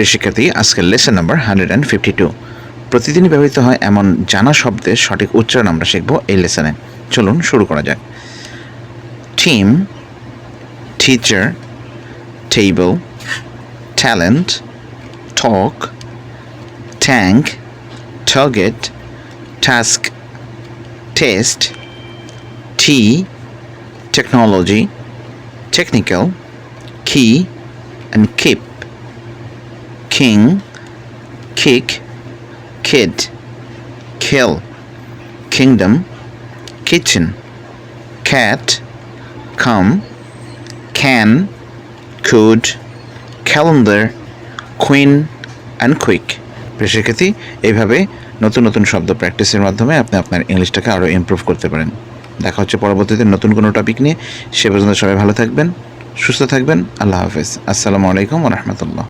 প্রিয় শিক্ষার্থী আজকের lesson number hundred and fifty two প্রতিদিনই ব্যবহৃত হয় এমন জানা শব্দের সঠিক উচ্চারণ আমরা শিখব এই লেসনে চলুন শুরু করা যাক। Team teacher table talent talk tank target task test tea technology technical key, and keep. King, kick, kid, kill, kingdom, kitchen, cat, come, can, could, calendar, queen, and quick. প্রিয় শিক্ষার্থী এইভাবে নতুন নতুন শব্দ প্র্যাকটিসের মাধ্যমে আপনি আপনার ইংলিশটাকে আরও ইমপ্রুভ করতে পারেন। দেখা হচ্ছে পরবর্তীতে নতুন কোনো টপিক নিয়ে। সে পর্যন্ত সবাই ভালো থাকবেন সুস্থ থাকবেন। আল্লাহ হাফেজ। আসসালামু আলাইকুম রহমতুল্লাহ।